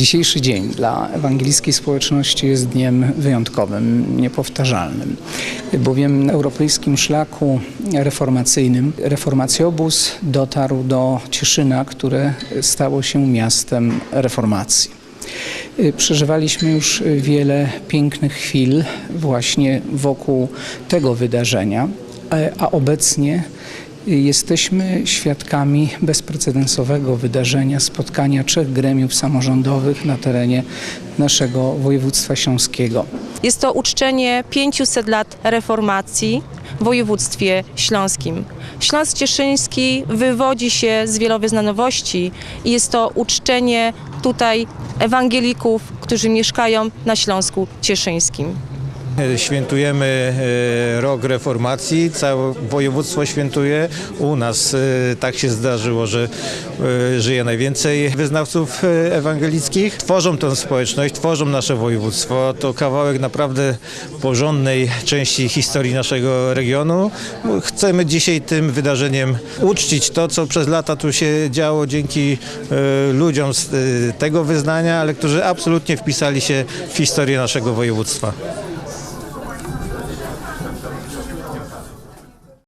Dzisiejszy dzień dla ewangelickiej społeczności jest dniem wyjątkowym, niepowtarzalnym, bowiem na europejskim szlaku reformacyjnym reformacjobus dotarł do Cieszyna, które stało się miastem reformacji. Przeżywaliśmy już wiele pięknych chwil właśnie wokół tego wydarzenia, a obecnie jesteśmy świadkami bezprecedensowego wydarzenia spotkania trzech gremiów samorządowych na terenie naszego województwa śląskiego. Jest to uczczenie 500 lat reformacji w województwie śląskim. Śląsk Cieszyński wywodzi się z wielowyznanowości i jest to uczczenie tutaj ewangelików, którzy mieszkają na Śląsku Cieszyńskim. Świętujemy e, rok reformacji, całe województwo świętuje. U nas e, tak się zdarzyło, że e, żyje najwięcej wyznawców e, ewangelickich. Tworzą tę społeczność, tworzą nasze województwo. To kawałek naprawdę porządnej części historii naszego regionu. Chcemy dzisiaj tym wydarzeniem uczcić to, co przez lata tu się działo dzięki e, ludziom z e, tego wyznania, ale którzy absolutnie wpisali się w historię naszego województwa.